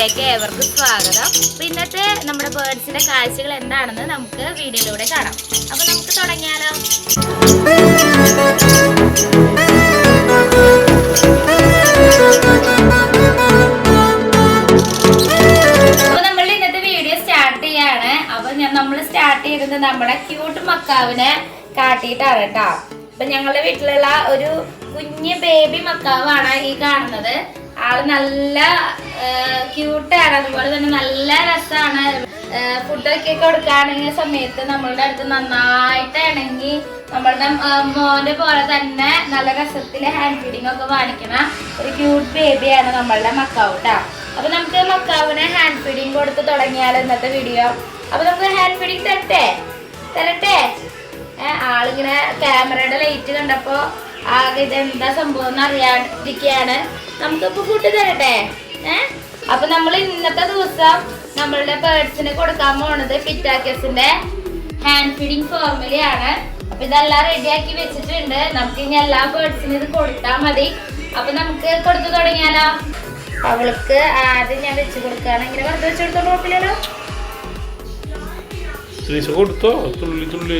വീഡിയോയിലേക്ക് ഏവർക്കും സ്വാഗതം. അപ്പൊ ഇന്നത്തെ നമ്മുടെ ബേർഡ്സിന്റെ കാഴ്ചകൾ എന്താണെന്ന് നമുക്ക് വീഡിയോയിലൂടെ കാണാം. അപ്പൊ നമുക്ക് തുടങ്ങിയാലോ? വീഡിയോ സ്റ്റാർട്ട് നമ്മൾ സ്റ്റാർട്ട് നമ്മുടെ ക്യൂട്ട് മക്കാവിനെ കാട്ടിയിട്ടാണ് കേട്ടോ. അപ്പൊ ഞങ്ങളുടെ വീട്ടിലുള്ള ഒരു കുഞ്ഞ് ബേബി മക്കാവാണ് ഈ കാണുന്നത്. ആൾ നല്ല ക്യൂട്ടാണ് അതുപോലെ തന്നെ നല്ല രസമാണ് ഫുഡൊക്കെ കൊടുക്കുകയാണെങ്കിൽ സമയത്ത് നമ്മളുടെ അടുത്ത് നന്നായിട്ട് ഇണങ്ങി നമ്മളുടെ മോന്റെ പോലെ തന്നെ നല്ല രസത്തിൽ ഹാൻഡ് ഫീഡിങ് ഒക്കെ കാണിക്കണ ഒരു ക്യൂട്ട് ബേബിയാണ് നമ്മളുടെ മക്കാവൂട്ടാ അപ്പൊ നമുക്ക് മക്കാവിനെ ഹാൻഡ് ഫീഡിങ് കൊടുത്ത് തുടങ്ങിയാൽ ഇന്നത്തെ വീഡിയോ അപ്പൊ നമുക്ക് ഹാൻഡ് ഫീഡിങ് തരട്ടെ? തരട്ടെ? ആളിങ്ങനെ ക്യാമറയുടെ ലൈറ്റ് കണ്ടപ്പോ ആകെ ഇതെന്താ സംഭവം എന്ന് അറിയാതിരിക്കുകയാണ് നമുക്കിപ്പോ ഫുഡ് തരട്ടെ? ഏ? അപ്പൊ നമ്മൾ ഇന്നത്തെ ദിവസം നമ്മളുടെ ബേർഡ്സിന് കൊടുക്കാൻ പോണത് പിറ്റാക്കസിന്റെ ഹാൻഡ് ഫീഡിംഗ് ഫോർമുലയാണ് അപ്പൊ ഇതെല്ലാം റെഡിയാക്കി വെച്ചിട്ടുണ്ട്. നമുക്ക് ഇനി എല്ലാ ബേർഡ്സിനും ഇത് കൊടുത്താൽ മതി. അപ്പൊ നമുക്ക് കൊടുത്തു തുടങ്ങിയാലോ? അവൾക്ക് ആദ്യം ഞാൻ വെച്ച് കൊടുക്കുകയാണ് ഇങ്ങനെ വെറുതെ വെച്ച് കൊടുത്തോണ്ട് കുഴപ്പമില്ലല്ലോ? കൊടുത്തോ? തുള്ളി തുള്ളി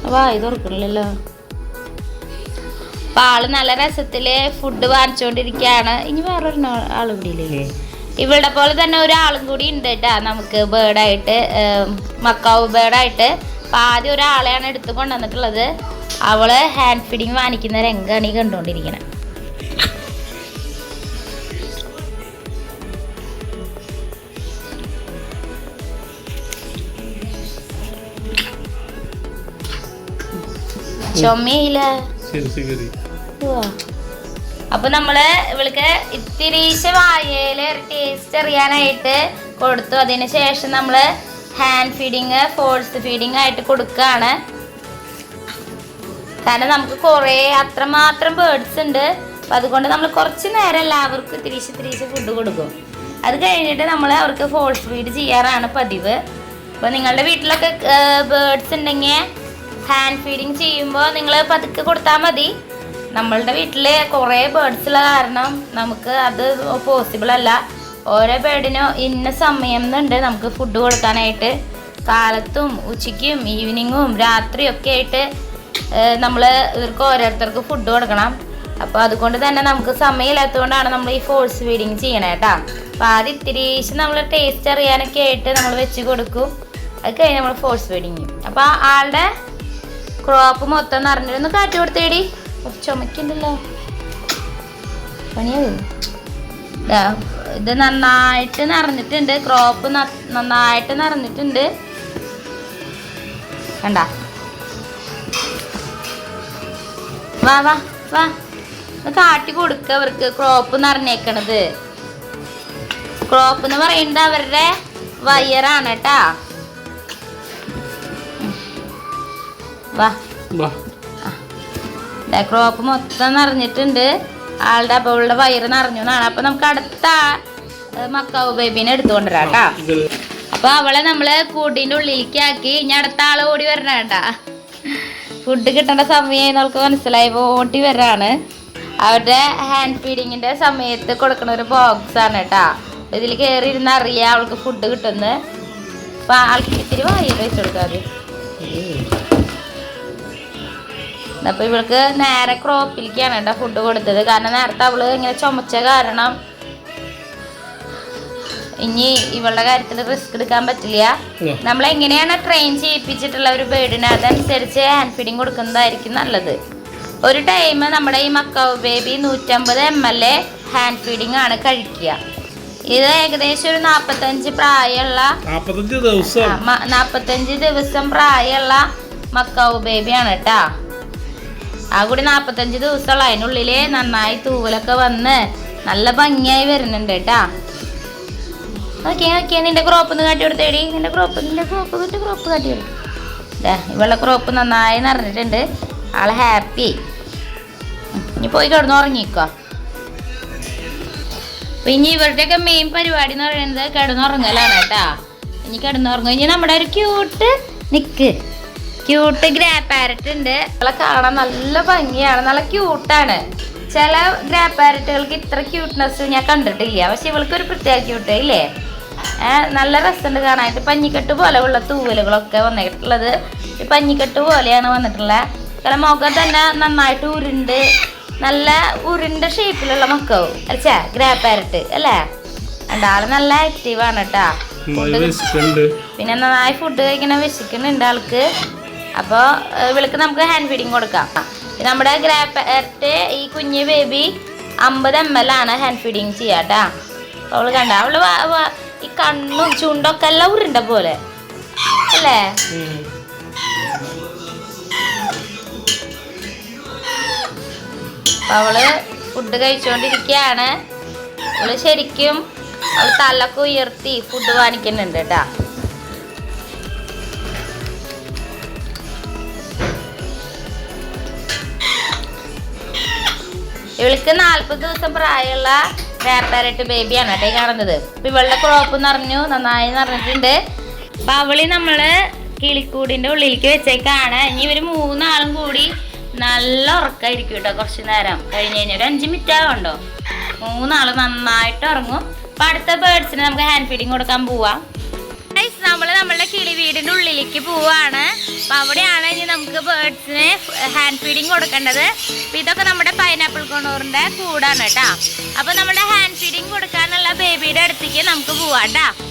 ആയിട്ട് വാ ഇത് തുറക്കണില്ലല്ലോ അപ്പൊ ആൾ നല്ല രസത്തിൽ ഫുഡ് വാങ്ങിച്ചുകൊണ്ടിരിക്കുകയാണ് ഇനി വേറൊരു ആളും കൂടി ഇല്ലേ? ഇവിടെ പോലെ തന്നെ ഒരാളും കൂടി ഉണ്ട് കേട്ടാ നമുക്ക് ബേർഡായിട്ട് മക്കാവ് ബേർഡായിട്ട് അപ്പൊ ആദ്യം ഒരാളെയാണ് എടുത്തു കൊണ്ടുവന്നിട്ടുള്ളത്. അവൾ ഹാൻഡ് ഫീഡിങ് വാങ്ങിക്കുന്ന രംഗമാണ് ഈ കണ്ടുകൊണ്ടിരിക്കുന്നത് ചുമയില്ല. അപ്പൊ നമ്മൾ ഇവൾക്ക് ഇത്തിരീശ വായയിൽ ടേസ്റ്റ് അറിയാനായിട്ട് കൊടുത്തു. അതിന് ശേഷം നമ്മൾ ഹാൻഡ് ഫീഡിങ് ഫോഴ്സ് ഫീഡിങ് ആയിട്ട് കൊടുക്കാണ്. കാരണം നമുക്ക് കുറേ അത്രമാത്രം ബേർഡ്സ് ഉണ്ട്. അപ്പൊ അതുകൊണ്ട് നമ്മൾ കുറച്ച് നേരം എല്ലാവർക്കും തിരിച്ച് തിരിച്ച് ഫുഡ് കൊടുക്കും. അത് കഴിഞ്ഞിട്ട് നമ്മൾ അവർക്ക് ഫോഴ്സ് ഫീഡ് ചെയ്യാറാണ് പതിവ്. അപ്പൊ നിങ്ങളുടെ വീട്ടിലൊക്കെ ബേർഡ്സ് ഉണ്ടെങ്കിൽ ഹാൻഡ് ഫീഡിങ് ചെയ്യുമ്പോൾ നിങ്ങൾ പതുക്കെ കൊടുത്താൽ മതി. നമ്മളുടെ വീട്ടിൽ കുറേ ബേർഡ്സ് ഉള്ള കാരണം നമുക്ക് അത് പോസിബിൾ അല്ല. ഓരോ ബേർഡിനും ഇന്ന സമയം എന്നുണ്ട് നമുക്ക് ഫുഡ് കൊടുക്കാനായിട്ട്. കാലത്തും ഉച്ചയ്ക്കും ഈവനിങ്ങും രാത്രിയും ഒക്കെ ആയിട്ട് നമ്മൾ ഇവർക്ക് ഓരോരുത്തർക്ക് ഫുഡ് കൊടുക്കണം. അപ്പോൾ അതുകൊണ്ട് തന്നെ നമുക്ക് സമയമില്ലാത്തതുകൊണ്ടാണ് നമ്മൾ ഈ ഫോഴ്സ് ഫീഡിങ് ചെയ്യണേ കേട്ടോ അപ്പോൾ ആദ്യം ഇത്തിരീശ് നമ്മൾ ടേസ്റ്റ് അറിയാനൊക്കെ ആയിട്ട് നമ്മൾ വെച്ച് കൊടുക്കും. അത് കഴിഞ്ഞ് നമ്മൾ ഫോഴ്സ് ഫീഡിങ് അപ്പോൾ ആളുടെ ക്രോപ്പ് മൊത്തം നിറഞ്ഞിരുന്ന് കാറ്റ് കൊടുത്തേടി. കുറച്ച് ചുമക്കുണ്ടല്ലോ പണിയാവും ഇത് നന്നായിട്ട് നിറഞ്ഞിട്ടുണ്ട്. ക്രോപ്പ് നന്നായിട്ട് നിറഞ്ഞിട്ടുണ്ട്. കണ്ട? വാ വാ വാ. കാട്ടി കൊടുക്ക അവർക്ക് ക്രോപ്പ് നിറഞ്ഞേക്കണത്. ക്രോപ്പ് എന്ന് പറയുന്നത് അവരുടെ വയറാണ് കേട്ടാ. ക്രോപ്പ് മൊത്തം നിറഞ്ഞിട്ടുണ്ട്. ആളുടെ അവളുടെ വയറ് നിറഞ്ഞു എന്നാണ്. അപ്പൊ നമുക്ക് അടുത്ത മക്കാവ് ബേബീനെ എടുത്തുകൊണ്ടുവരാം കേട്ടാ. അപ്പൊ അവളെ നമ്മൾ കൂടിന്റെ ഉള്ളിലേക്ക് ആക്കി ഇനി അടുത്ത ആൾ ഓടി വരണേണ്ട ഫുഡ് കിട്ടേണ്ട സമയം നമുക്ക് മനസ്സിലായി. ഓടി വരാണ്. അവരുടെ ഹാൻഡ് ഫീഡിങ്ങിന്റെ സമയത്ത് കൊടുക്കുന്ന ഒരു ബോക്സ് ആണ് കേട്ടാ. ഇതിൽ കയറി ഇരുന്ന് അറിയാം അവൾക്ക് ഫുഡ് കിട്ടുന്നത് അപ്പൊ ആൾക്ക് ഇത്തിരി വായിൽ വെച്ചു കൊടുക്കാതെ അപ്പൊ ഇവൾക്ക് നേരെ ക്രോപ്പിലേക്കാണ് കേട്ടോ ഫുഡ് കൊടുത്തത്. കാരണം നേരത്തെ അവൾ ഇങ്ങനെ ചുമച്ച കാരണം ഇനി ഇവളുടെ കാര്യത്തിൽ റിസ്ക് എടുക്കാൻ പറ്റില്ല. നമ്മൾ എങ്ങനെയാണ് ട്രെയിൻ ചെയ്യിപ്പിച്ചിട്ടുള്ള ഒരു ബേഡിന് അതനുസരിച്ച് ഹാൻഡ് ഫീഡിങ് കൊടുക്കുന്നതായിരിക്കും നല്ലത്. ഒരു ടൈം നമ്മുടെ ഈ മക്കാവ് ബേബി നൂറ്റമ്പത് M L a hand feeding ആണ് കഴിക്കുക. ഇത് ഏകദേശം ഒരു നാൽപ്പത്തഞ്ച് പ്രായമുള്ള മ- ദിവസം പ്രായമുള്ള മക്കാവ് ബേബിയാണ് കേട്ടാ. ആ കൂടി നാപ്പത്തഞ്ച് ദിവസമുള്ള അതിനുള്ളിൽ നന്നായി തൂവലൊക്കെ വന്ന് നല്ല ഭംഗിയായി വരുന്നുണ്ട് കേട്ടാ. നോക്കിയാ നോക്കിയാ നിന്റെ ക്രോപ്പ് ഒന്ന് കാട്ടി കൊടുത്തേടി. നിന്റെ ക്രോപ്പ് നിന്റെ ക്രോപ്പ് നിന്റെ ക്രോപ്പ് കാട്ടി ദേ, ഇവളുടെ ക്രോപ്പ് നന്നായി നിറഞ്ഞിട്ടുണ്ട്. ആൾ ഹാപ്പി ഇനി പോയി കിടന്ന് ഉറങ്ങിക്കോ. അപ്പൊ ഇനി ഇവരുടെയൊക്കെ മെയിൻ പരിപാടി എന്ന് പറയുന്നത് കിടന്നുറങ്ങലാണ് കേട്ടാ. ഇനി കിടന്നുറങ്ങും നമ്മുടെ ഒരു ക്യൂട്ട് നിക്ക് ക്യൂട്ട് ഗ്രാ പാരറ്റ് ഉണ്ട്. അവളെ കാണാൻ നല്ല ഭംഗിയാണ് നല്ല ക്യൂട്ടാണ് ചില ഗ്രാ പാരറ്റുകൾക്ക് ഇത്ര ക്യൂട്ട്നെസ് ഞാൻ കണ്ടിട്ടില്ല. പക്ഷെ ഇവൾക്ക് ഒരു പ്രത്യേക ക്യൂട്ട് ഇല്ലേ? നല്ല രസമുണ്ട് കാണാനായിട്ട് പഞ്ഞിക്കെട്ട് പോലെ ഉള്ള തൂവലുകളൊക്കെ വന്നിട്ടുള്ളത്. ഈ പഞ്ഞിക്കെട്ട് പോലെയാണ് വന്നിട്ടുള്ളത് കാരണം മുഖം തന്നെ നന്നായിട്ട് ഉരുണ്ട് നല്ല ഉരുണ്ട ഷേപ്പിലുള്ള മക്കാവും അല്ലേ? ഗ്രാ പാരറ്റ് അല്ലേ? ആൾ നല്ല ആക്റ്റീവാണ് കേട്ടാ. പിന്നെ നന്നായി ഫുഡ് കഴിക്കണ വിശക്കുന്നുണ്ട് ആൾക്ക്. അപ്പോൾ ഇവൾക്ക് നമുക്ക് ഹാൻഡ് ഫീഡിങ് കൊടുക്കാം. നമ്മുടെ ഗ്രാപ്പറ്റ് ഈ കുഞ്ഞ് ബേബി അമ്പത് എം എൽ ആണ് ഹാൻഡ് ഫീഡിങ് ചെയ്യാട്ടാ കേട്ടോ അവൾ കണ്ട അവൾ ഈ കണ്ണും ചുണ്ടൊക്കെ എല്ലാം ഉരുണ്ട പോലെ. അല്ലേ? അവൾ ഫുഡ് കഴിച്ചുകൊണ്ടിരിക്കുകയാണ് അവൾ ശരിക്കും അവൾ തലൊക്കെ ഉയർത്തി ഫുഡ് വാങ്ങിക്കുന്നുണ്ട് കേട്ടാ ഇവൾക്ക് നാല്പത് ദിവസം പ്രായമുള്ള വേപ്പരട്ട് ബേബിയാണ് കേട്ടോ കാണുന്നത്. അപ്പൊ ഇവളുടെ ക്രോപ്പ് നിറഞ്ഞു നന്നായി നിറഞ്ഞിട്ടുണ്ട് അപ്പൊ അവളി നമ്മൾ കിളിക്കൂടിന്റെ ഉള്ളിലേക്ക് വെച്ചേക്കാണ്. ഇനി ഇവർ മൂന്നാളും കൂടി നല്ല ഉറക്കായിരിക്കും കേട്ടോ കുറച്ച് നേരം. കഴിഞ്ഞ് കഴിഞ്ഞാൽ ഒരു അഞ്ച് മിനിറ്റ് ആവുണ്ടോ മൂന്നാൾ നന്നായിട്ട് ഉറങ്ങും. അപ്പൊ അടുത്ത ബേർഡ്സിന് നമുക്ക് ഹാൻഡ് ഫീഡിങ് കൊടുക്കാൻ പോവാം. നമ്മൾ നമ്മളുടെ കിളി വീടിന്റെ ഉള്ളിലേക്ക് പോവാണ്. അപ്പം അവിടെയാണ് ഇനി നമുക്ക് ബേർഡ്സിന് ഹാൻഡ് ഫീഡിങ് കൊടുക്കേണ്ടത്. അപ്പം ഇതൊക്കെ നമ്മുടെ പൈനാപ്പിൾ കൊണ്ടോറിന്റെ കൂടാണ് കേട്ടോ. അപ്പം നമ്മുടെ ഹാൻഡ് ഫീഡിങ് കൊടുക്കാനുള്ള ബേബിയുടെ അടുത്തേക്ക് നമുക്ക് പോവാം ഇതാണ്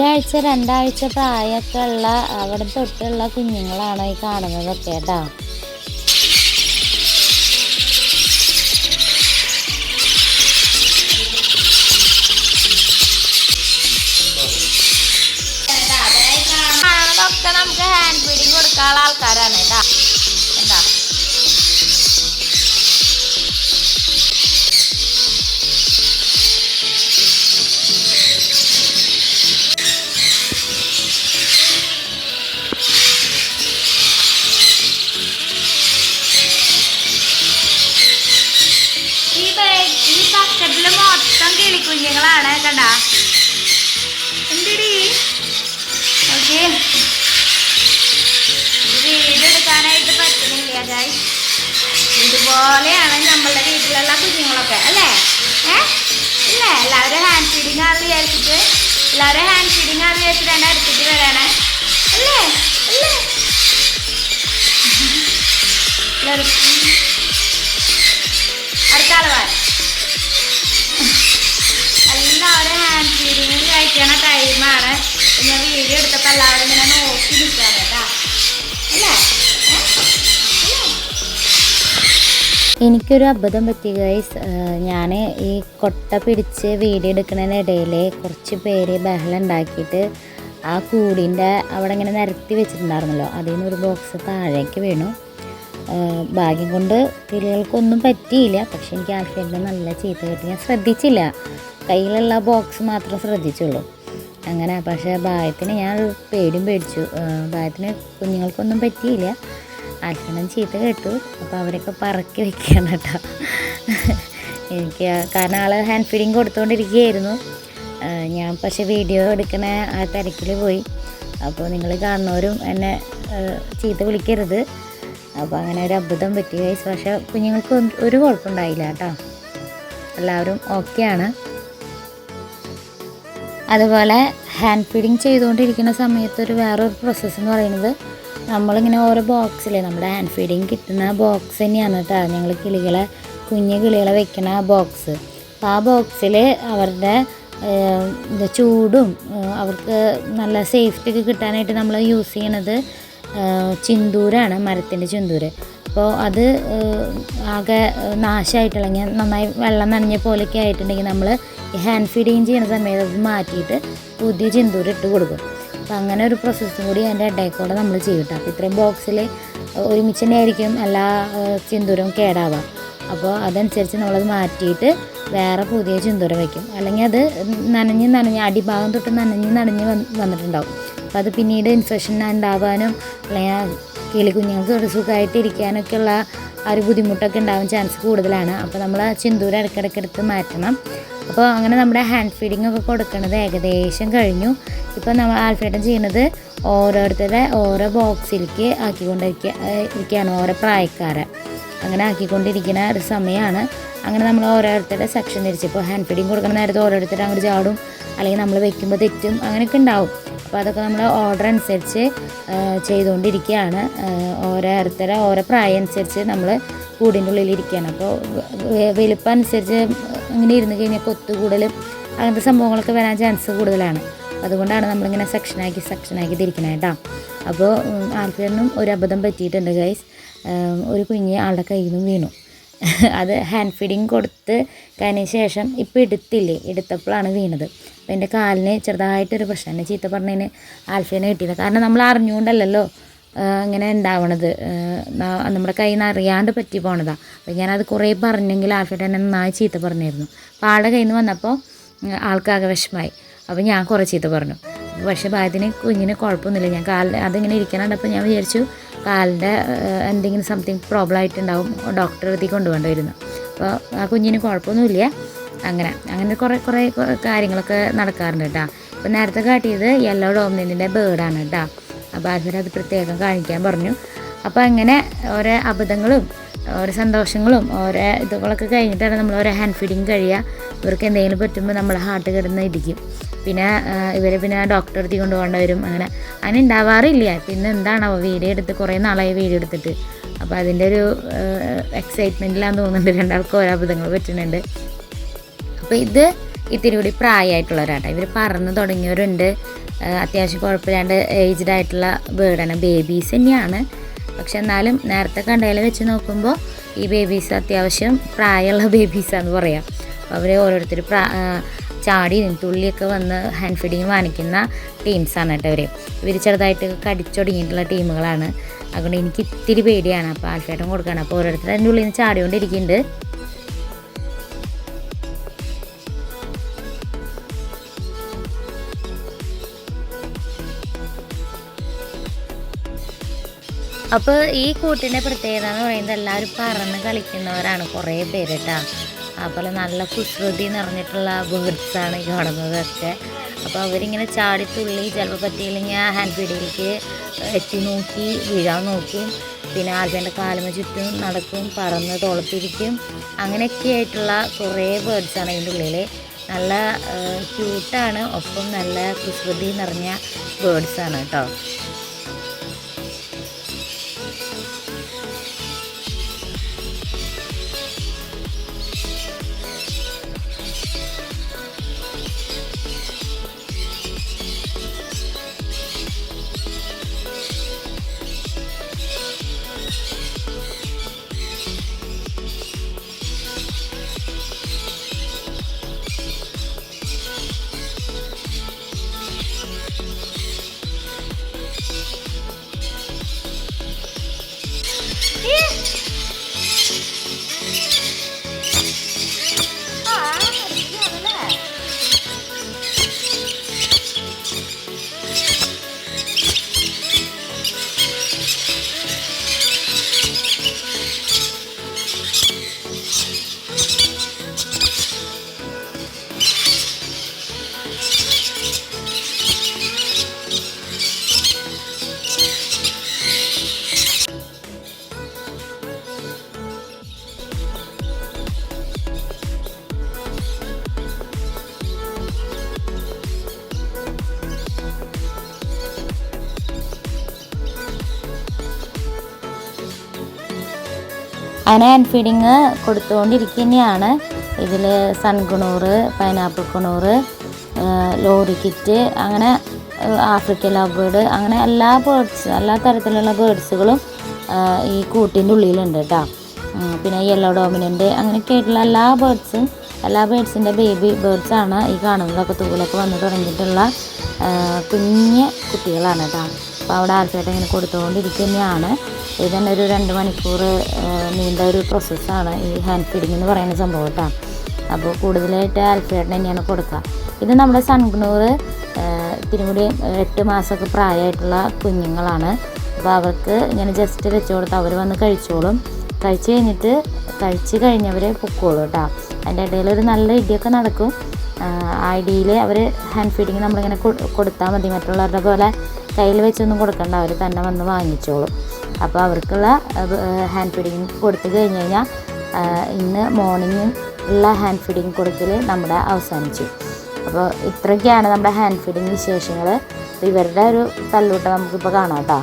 ഒരാഴ്ച രണ്ടാഴ്ച പ്രായമൊക്കെ ഉള്ള അവിടെ തൊട്ടുള്ള കുഞ്ഞുങ്ങളാണ് ഈ കാണുന്നതൊക്കെ കേട്ടോ. നമുക്ക് ഹാൻഡ് ഫീഡിങ് കൊടുക്കാനുള്ള ആൾക്കാരാണ് കേട്ടോ. എന്താ? മൊത്തം കിളിക്കുഞ്ഞുങ്ങളാണ് കണ്ട? എന്തിടി? ഓക്കെ. എടുക്കാനായിട്ട് പറ്റുന്നില്ല guys. ഇതുപോലെയാണ് നമ്മളുടെ വീട്ടിലുള്ള കുഞ്ഞുങ്ങളൊക്കെ അല്ലേ? ഏ? ഇല്ലേ എല്ലാവരും ഹാൻഡ് ഫീഡിങ് ആണെന്ന് വിചാരിച്ചിട്ട് എല്ലാവരും ഹാൻഡ് ഫീഡിങ് ആണെന്ന് തന്നെ അടുത്തിട്ട് വരാണ്. അല്ലേ? അല്ലേ? അടുത്ത ആൾ ഫീഡിങ് കഴിക്കണ ടൈമാണ് ഞാൻ വീഡിയോ എടുത്തപ്പോൾ എല്ലാവരും ഇങ്ങനെ നോക്കി നിൽക്കാൻ കേട്ടാ. അല്ലേ? എനിക്കൊരു അബദ്ധം പറ്റി ഗൈസ് ഞാൻ ഈ കൊട്ട പിടിച്ച് വീഡിയോ എടുക്കുന്നതിനിടയിൽ കുറച്ച് പേര് ബഹളം ഉണ്ടാക്കിയിട്ട് ആ കൂടിന്റെ അവിടെ ഇങ്ങനെ നിരത്തി വെച്ചിട്ടുണ്ടായിരുന്നല്ലോ. അതിൽ നിന്ന് ഒരു ബോക്സ് താഴേക്ക് വീണു. ഭാഗ്യം കൊണ്ട് കിളികൾക്കൊന്നും പറ്റിയില്ല. പക്ഷെ എനിക്ക് ആൽഫേന്റെ നല്ല ചീത്ത കിട്ടി ഞാൻ ശ്രദ്ധിച്ചില്ല. കയ്യിലുള്ള ബോക്സ് മാത്രം ശ്രദ്ധിച്ചുള്ളൂ. അങ്ങനെ പക്ഷേ ഭായത്തിന് ഞാൻ പേടിയും പേടിച്ചു. ഭായത്തിന് കുഞ്ഞുങ്ങൾക്കൊന്നും പറ്റിയില്ല. അച്ഛനും ചീത്ത കേട്ടു. അപ്പോൾ അവരൊക്കെ പറക്കി വെക്കുകയാണ് കേട്ടോ. എനിക്ക് കാരണം ആൾ ഹാൻഡ് ഫീഡിങ് കൊടുത്തുകൊണ്ടിരിക്കുകയായിരുന്നു ഞാൻ പക്ഷേ വീഡിയോ എടുക്കണ ആ തിരക്കിൽ പോയി. അപ്പോൾ നിങ്ങൾ കാണുന്നവരും എന്നെ ചീത്ത വിളിക്കരുത്. അപ്പോൾ അങ്ങനെ ഒരു അബദ്ധം പറ്റിയ. പക്ഷേ കുഞ്ഞുങ്ങൾക്ക് ഒരു കുഴപ്പമുണ്ടായില്ല കേട്ടോ. എല്ലാവരും ഓക്കെയാണ് അതുപോലെ ഹാൻഡ് ഫീഡിങ് ചെയ്തുകൊണ്ടിരിക്കുന്ന സമയത്ത് ഒരു വേറൊരു പ്രോസസ്സ് എന്ന് പറയുന്നത് നമ്മളിങ്ങനെ ഓരോ ബോക്സിൽ നമ്മുടെ ഹാൻഡ് ഫീഡിങ് കിട്ടുന്ന ബോക്സ് തന്നെയാണ് കേട്ടോ. ഞങ്ങൾ കിളികളെ കുഞ്ഞു കിളികളെ വെക്കണ ബോക്സ് അപ്പോൾ ആ ബോക്സിൽ അവരുടെ ചൂടും അവർക്ക് നല്ല സേഫ്റ്റി ഒക്കെ കിട്ടാനായിട്ട് നമ്മൾ യൂസ് ചെയ്യണത് ചിന്തൂരാണ് മരത്തിന്റെ ചിന്തൂര്. അപ്പോൾ അത് ആകെ നാശമായിട്ടുള്ള നന്നായി വെള്ളം നനഞ്ഞ പോലെയൊക്കെ ആയിട്ടുണ്ടെങ്കിൽ നമ്മൾ ഹാൻഡ് ഫീഡിങ് ചെയ്യുന്ന സമയത്ത് അത് മാറ്റിയിട്ട് പുതിയ ചിന്തൂര് ഇട്ട് കൊടുക്കും. അപ്പോൾ അങ്ങനെ ഒരു പ്രോസസ്സും കൂടി അതിന്റെ ഇടയിൽ നമ്മൾ ചെയ്യട്ടെ അപ്പോൾ ഇത്രയും ബോക്സിൽ ഒരുമിച്ച് തന്നെ ആയിരിക്കും എല്ലാ ചെന്തൂരും ചിന്തൂരും കേടാവാം അപ്പോൾ അതനുസരിച്ച് നമ്മളത് മാറ്റിയിട്ട് വേറെ പുതിയ ചിന്തൂരം വയ്ക്കും അല്ലെങ്കിൽ അത് നനഞ്ഞ് നനഞ്ഞ് അടിഭാഗം തൊട്ട് നനഞ്ഞ് നനഞ്ഞ് വന്ന് വന്നിട്ടുണ്ടാവും. അപ്പോൾ അത് പിന്നീട് ഇൻഫെക്ഷൻ ഉണ്ടാവാനും അല്ലെങ്കിൽ കിളി കുഞ്ഞുങ്ങൾക്ക് ഒരു സുഖമായിട്ടിരിക്കാനൊക്കെ ഉള്ള ആ ഒരു ബുദ്ധിമുട്ടൊക്കെ ഉണ്ടാവാൻ ചാൻസ് കൂടുതലാണ്. അപ്പോൾ നമ്മൾ ചിന്തൂരം ഇടയ്ക്കിടയ്ക്ക് എടുത്ത് മാറ്റണം. അപ്പോൾ അങ്ങനെ നമ്മുടെ ഹാൻഡ് ഫീഡിംഗ് ഒക്കെ കൊടുക്കുന്നത് ഏകദേശം കഴിഞ്ഞു. ഇപ്പോൾ നമ്മൾ ആൽഫേട്ടം ചെയ്യുന്നത് ഓരോരുത്തരുടെ ഓരോ ബോക്സിലേക്ക് ആക്കിക്കൊണ്ടിരിക്കുക ഇരിക്കുകയാണ് ഓരോ പ്രായക്കാരെ. അങ്ങനെ ആക്കിക്കൊണ്ടിരിക്കുന്ന ഒരു സമയമാണ്. അങ്ങനെ നമ്മൾ ഓരോരുത്തരുടെ സെക്ഷൻ തിരിച്ച്. ഇപ്പോൾ ഹാൻഡ് ഫീഡിങ് കൊടുക്കുന്ന നേരത്തെ ഓരോരുത്തരും അങ്ങോട്ട് ചാടും അല്ലെങ്കിൽ നമ്മൾ വെക്കുമ്പോൾ തെറ്റും അങ്ങനെയൊക്കെ ഉണ്ടാവും. അപ്പോൾ അതൊക്കെ നമ്മൾ ഓർഡർ അനുസരിച്ച് ചെയ്തുകൊണ്ടിരിക്കുകയാണ്. ഓരോ ഓരോരുത്തരെ ഓരോ പ്രായം അനുസരിച്ച് നമ്മൾ കൂടിന്റെ ഉള്ളിൽ ഇരിക്കുകയാണ്. അപ്പോൾ വലുപ്പം അനുസരിച്ച് ഇങ്ങനെ ഇരുന്ന് കഴിഞ്ഞാൽ കൊത്തുകൂടലും അങ്ങനത്തെ സംഭവങ്ങളൊക്കെ വരാൻ ചാൻസ് കൂടുതലാണ്. അതുകൊണ്ടാണ് നമ്മളിങ്ങനെ സെക്ഷനാക്കി സെക്ഷനാക്കി തിരിക്കണേ കേട്ടോ. അപ്പോൾ ആൽഫിയറിനും ഒരു അബദ്ധം പറ്റിയിട്ടുണ്ട് ഗൈസ് ഒരു കുഞ്ഞ് ആളുടെ കയ്യിൽ നിന്നും വീണു. അത് ഹാൻഡ് ഫീഡിങ് കൊടുത്ത് കഴിഞ്ഞ ശേഷം ഇപ്പോൾ എടുത്തില്ലേ എടുത്തപ്പോഴാണ് വീണത്. അപ്പോൾ എന്റെ കാലിന് ചെറുതായിട്ടൊരു പ്രശ്നം. എന്നെ ചീത്ത പറഞ്ഞതിന് ആൽഫിയനെ കിട്ടിയില്ല. കാരണം നമ്മൾ അറിഞ്ഞുകൊണ്ടല്ലല്ലോ ഇങ്ങനെ ഉണ്ടാവണത്. നമ്മുടെ കയ്യിൽ നിന്ന് അറിയാണ്ട് പറ്റി പോണതാണ് അപ്പോൾ ഞാനത് കുറേ പറഞ്ഞെങ്കിൽ ആൽഫിയുടെ എന്നെ നന്നായി ചീത്ത പറഞ്ഞിരുന്നു. അപ്പോൾ ആളുടെ കയ്യിൽ നിന്ന് വന്നപ്പോൾ ആൾക്കാകെ വിഷമായി അപ്പോൾ ഞാൻ കുറേ ചീത്ത പറഞ്ഞു. പക്ഷേ ഭാഗ്യത്തിന് കുഞ്ഞിന് കുഴപ്പമൊന്നുമില്ല. ഞാൻ കാലിൽ അതിങ്ങനെ ഇരിക്കണുണ്ടപ്പോൾ ഞാൻ വിചാരിച്ചു കാലിന്റെ എന്തെങ്കിലും സംതിങ് പ്രോബ്ലം ആയിട്ടുണ്ടാവും ഡോക്ടറെ കൊണ്ടുപോകേണ്ടി വരുന്നു. അപ്പോൾ ആ കുഞ്ഞിന് കുഴപ്പമൊന്നുമില്ല. അങ്ങനെ അങ്ങനെ കുറേ കുറേ കാര്യങ്ങളൊക്കെ നടക്കാറുണ്ട് കേട്ടോ. അപ്പോൾ നേരത്തെ കാട്ടിയത് യെല്ലോ ഡോമിനിന്റെ ബേർഡാണ് കേട്ടോ. അപ്പോൾ അതിന് അത് പ്രത്യേകം കാണിക്കാൻ പറഞ്ഞു. അപ്പോൾ അങ്ങനെ ഓരോ അബദ്ധങ്ങളും ഓരോ സന്തോഷങ്ങളും ഓരോ ഇതുകളൊക്കെ കഴിഞ്ഞിട്ടാണ് നമ്മൾ ഓരോ ഹാൻഡ് ഫീഡിങ് കഴിയുക. ഇവർക്ക് എന്തെങ്കിലും പറ്റുമ്പോൾ നമ്മൾ ഹാർട്ട് കിടന്ന് ഇടിക്കും. പിന്നെ ഇവർ പിന്നെ ഡോക്ടറെ അടുത്ത് കൊണ്ടുപോകേണ്ട വരും. അങ്ങനെ അങ്ങനെ ഉണ്ടാവാറില്ല പിന്നെ എന്താണാവോ വീഡിയോ എടുത്ത് കുറേ നാളായി വീഡിയോ എടുത്തിട്ട്. അപ്പോൾ അതിന്റെ ഒരു എക്സൈറ്റ്മെന്റിലാന്ന് തോന്നുന്നുണ്ട്. രണ്ടാൾക്കും ഓരോ അബദ്ധങ്ങൾ പറ്റുന്നുണ്ട്. അപ്പോൾ ഇത് ഇത്തിരി കൂടി പ്രായമായിട്ടുള്ളവരാട്ടോ ഇവർ പറന്ന് തുടങ്ങിയവരുണ്ട്. അത്യാവശ്യം കുഴപ്പമില്ലാണ്ട് ഏജ്ഡ് ആയിട്ടുള്ള ബേർഡാണ് ബേബീസ് തന്നെയാണ്. പക്ഷെ എന്നാലും നേരത്തെ കണ്ടതിൽ വെച്ച് നോക്കുമ്പോൾ ഈ ബേബീസ് അത്യാവശ്യം പ്രായമുള്ള ബേബീസാന്ന് പറയാം. അപ്പോൾ അവർ ഓരോരുത്തർ പ്രാ ആ, ചാടിയും തുള്ളിയൊക്കെ വന്ന് ഹാൻഡ് ഫീഡിങ് വാങ്ങിക്കുന്ന ടീംസാണ് കേട്ടോ ഇവർ ഇവർ ചെറുതായിട്ട് കടിച്ചൊടുങ്ങിയിട്ടുള്ള ടീമുകളാണ് അതുകൊണ്ട് എനിക്ക് ഇത്തിരി പേടിയാണ്. അപ്പോൾ ആൽഫേട്ടം കൊടുക്കുകയാണ് അപ്പോൾ ഓരോരുത്തർ അതിന്റെ ഉള്ളിൽ നിന്ന് ചാടിക്കൊണ്ടിരിക്കുന്നുണ്ട്. അപ്പോൾ ഈ കൂട്ടിന്റെ പ്രത്യേകത എന്ന് പറയുന്നത് എല്ലാവരും പറന്ന് കളിക്കുന്നവരാണ് കുറേ പേര് കേട്ടോ. അതുപോലെ നല്ല കുസൃതി നിറഞ്ഞിട്ടുള്ള ബേർഡ്സാണ് ഈ കാണുന്നതൊക്കെ. അപ്പോൾ അവരിങ്ങനെ ചാടി തുള്ളി ചിലപ്പോൾ പറ്റിയില്ലെങ്കിൽ ആ ഹാൻഡ് ഫീഡിലേക്ക് എത്തി നോക്കി വീഴാൻ നോക്കും. പിന്നെ ആൽഫേന്റെ കാലമ ചുറ്റും നടക്കും പറന്ന് തോളത്തിരിക്കും. അങ്ങനെയൊക്കെ ആയിട്ടുള്ള കുറേ ബേർഡ്സാണ് അതിന്റെ ഉള്ളിൽ നല്ല ക്യൂട്ടാണ് ഒപ്പം നല്ല കുസൃതി നിറഞ്ഞ ബേർഡ്സാണ് കേട്ടോ. അങ്ങനെ ഫീഡിങ് കൊടുത്തുകൊണ്ടിരിക്കുന്നതാണ് ഇതിൽ sun conure pineapple conure lorikeet അങ്ങനെ ആഫ്രിക്കൻ ലവ് ബേർഡ് അങ്ങനെ എല്ലാ ബേർഡ്സ് എല്ലാ തരത്തിലുള്ള ബേർഡ്സുകളും ഈ കൂട്ടിന്റെ ഉള്ളിലുണ്ട് കേട്ടോ. പിന്നെ യെല്ലോ ഡോമിനന്റ് അങ്ങനെയൊക്കെ ആയിട്ടുള്ള എല്ലാ ബേർഡ്സും എല്ലാ ബേർഡ്സിന്റെ ബേബി ബേർഡ്സാണ് ഈ കാണുന്നതൊക്കെ തൂലൊക്കെ വന്ന് തുടങ്ങിയിട്ടുള്ള കുഞ്ഞ് കുട്ടികളാണ് കേട്ടോ. അപ്പോൾ അവിടെ ആൽഫയായിട്ട് ഇങ്ങനെ കൊടുത്തുകൊണ്ടിരിക്കുക തന്നെയാണ് ഇത് തന്നെ ഒരു രണ്ട് മണിക്കൂർ നീണ്ട ഒരു പ്രോസസ്സാണ് ഈ ഹാൻഡ് ഫീഡിങ് എന്ന് പറയുന്ന സംഭവം കേട്ടോ. അപ്പോൾ കൂടുതലായിട്ട് ആൽഫയായിട്ട് തന്നെയാണ് കൊടുക്കുക. ഇത് നമ്മുടെ സൺഗ്നൂർ ഇത്തിരി കൂടി എട്ട് മാസമൊക്കെ പ്രായമായിട്ടുള്ള കുഞ്ഞുങ്ങളാണ്. അപ്പോൾ അവർക്ക് ഇങ്ങനെ ജസ്റ്റ് വെച്ച് കൊടുത്ത് അവർ വന്ന് കഴിച്ചോളും. കഴിച്ച് കഴിഞ്ഞിട്ട് കഴിച്ച് കഴിഞ്ഞവരെ പൊക്കോളൂ കേട്ടോ. അതിന്റെ ഇടയിൽ ഒരു നല്ല ഇടിയൊക്കെ നടക്കും. ആ ഡിയിൽ അവർ ഹാൻഡ് ഫീഡിങ് നമ്മളിങ്ങനെ കൊടുത്താൽ മതി. മറ്റുള്ളവരുടെ പോലെ കയ്യിൽ വെച്ചൊന്നും കൊടുക്കണ്ട. അവർ തന്നെ വന്ന് വാങ്ങിച്ചോളും. അപ്പോൾ അവർക്കുള്ള ഹാൻഡ് ഫീഡിങ് കൊടുത്തു കഴിഞ്ഞ് കഴിഞ്ഞാൽ ഇന്ന് മോർണിംഗ് ഉള്ള ഹാൻഡ് ഫീഡിങ് കൊടുക്കൽ നമ്മുടെ അവസാനിച്ചു. അപ്പോൾ ഇത്രയൊക്കെയാണ് നമ്മുടെ ഹാൻഡ് ഫീഡിങ് വിശേഷങ്ങൾ ഇവരുടെ ഒരു തല്ലൂട്ടം നമുക്കിപ്പോൾ കാണാം കേട്ടോ.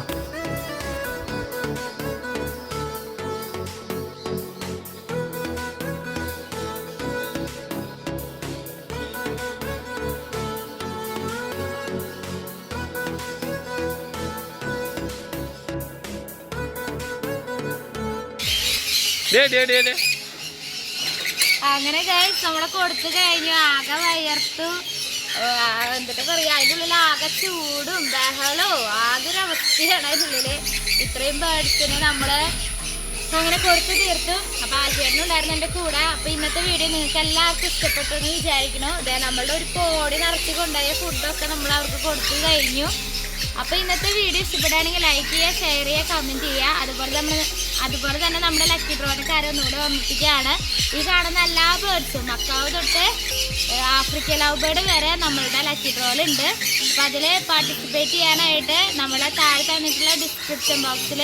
അങ്ങനെ ഗൈസ് നമ്മളെ കൊടുത്തു കഴിഞ്ഞു. ആകെ വയർത്തു. എന്നിട്ട് പറയാ അതിന്റെ ഉള്ളിൽ ആകെ ചൂടും ബഹളവും. ആകെ ഒരു അവസ്ഥയാണ് അതിനുള്ളിൽ ഇത്രയും ബേർഡ്സിനെ നമ്മളെ അങ്ങനെ കൊടുത്തു തീർത്തു. അപ്പൊ ആചരണം ഉണ്ടായിരുന്നു എന്റെ കൂടെ. അപ്പൊ ഇന്നത്തെ വീഡിയോ നിങ്ങൾക്ക് എല്ലാവർക്കും ഇഷ്ടപ്പെട്ടു എന്ന് വിചാരിക്കണോ അതെ നമ്മളുടെ ഒരു കോടി നിറച്ച് കൊണ്ടുപോയ ഫുഡൊക്കെ നമ്മൾ അവർക്ക് കൊടുത്തു കഴിഞ്ഞു. അപ്പൊ ഇന്നത്തെ വീഡിയോ ഇഷ്ടപ്പെടുകയാണെങ്കിൽ ലൈക്ക് ചെയ്യുക ഷെയർ ചെയ്യുക കമന്റ് ചെയ്യുക. അതുപോലെ നമ്മൾ അതുപോലെ തന്നെ നമ്മുടെ ലക്കി ഡ്രോയുടെ കാര്യം ഒന്നുകൂടെ ഓർമ്മിപ്പിക്കുകയാണ്. ഈ കാണുന്ന എല്ലാ ബേർഡ്സും മക്കാവ് തൊട്ട് ആഫ്രിക്ക ലവ് ബേർഡ് വരെ നമ്മളുടെ ലക്കി ഡ്രോയിലുണ്ട് അപ്പം അതിൽ പാർട്ടിസിപ്പേറ്റ് ചെയ്യാനായിട്ട് നമ്മളെ താഴെ തന്നിട്ടുള്ള ഡിസ്ക്രിപ്ഷൻ ബോക്സിൽ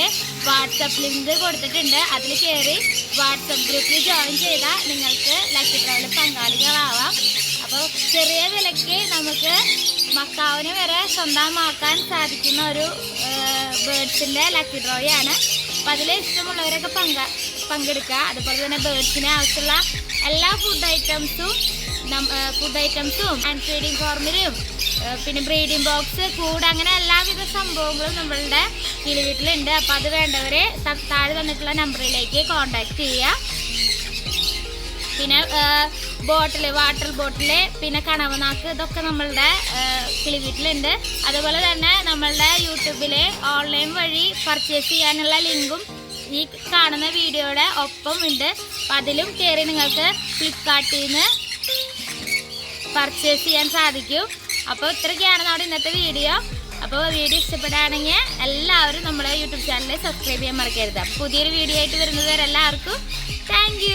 വാട്സപ്പ് ലിങ്ക് കൊടുത്തിട്ടുണ്ട്. അതിൽ കയറി വാട്സപ്പ് ഗ്രൂപ്പിൽ ജോയിൻ ചെയ്താൽ നിങ്ങൾക്ക് ലക്കി ഡ്രോയിൽ പങ്കാളികളാവാം. അപ്പോൾ ചെറിയ വിലയ്ക്ക് നമുക്ക് മക്കാവിന് വരെ സ്വന്തമാക്കാൻ സാധിക്കുന്ന ഒരു ബേർഡ്സിന്റെ ലക്കി ഡ്രോയാണ് അപ്പം അതിൽ ഇഷ്ടമുള്ളവരൊക്കെ പങ്ക പങ്കെടുക്കുക. അതുപോലെ തന്നെ ബേർഡ്സിന് ആവശ്യമുള്ള എല്ലാ ഫുഡ് ഐറ്റംസും ഫുഡ് ഐറ്റംസും ആൻഡ് ഫീഡിങ് ഫോർമിലും പിന്നെ ബ്രീഡിംഗ് ബോക്സ് കൂട് അങ്ങനെ എല്ലാവിധ സംഭവങ്ങളും നമ്മളുടെ വീട്ടിലുണ്ട് അപ്പോൾ അത് വേണ്ടവരെ താഴെ തന്നിട്ടുള്ള നമ്പറിലേക്ക് കോൺടാക്റ്റ് ചെയ്യുക. പിന്നെ ബോട്ടിൽ വാട്ടർ ബോട്ടിൽ പിന്നെ കണവനാക്ക് ഇതൊക്കെ നമ്മളുടെ കിളി വീട്ടിലുണ്ട്. അതുപോലെ തന്നെ നമ്മളുടെ യൂട്യൂബിൽ ഓൺലൈൻ വഴി പർച്ചേസ് ചെയ്യാനുള്ള ലിങ്കും ഈ കാണുന്ന വീഡിയോയുടെ ഒപ്പം ഉണ്ട്. അതിലും കയറി നിങ്ങൾക്ക് ഫ്ലിപ്കാർട്ടിൽ നിന്ന് പർച്ചേസ് ചെയ്യാൻ സാധിക്കും. അപ്പോൾ ഇത്രയൊക്കെയാണ് നമ്മുടെ ഇന്നത്തെ വീഡിയോ. അപ്പോൾ വീഡിയോ ഇഷ്ടപ്പെടുകയാണെങ്കിൽ എല്ലാവരും നമ്മുടെ യൂട്യൂബ് ചാനലിൽ സബ്സ്ക്രൈബ് ചെയ്യാൻ മറക്കരുത്. പുതിയൊരു വീഡിയോ ആയിട്ട് വരുന്നത് വരെ എല്ലാവർക്കും താങ്ക്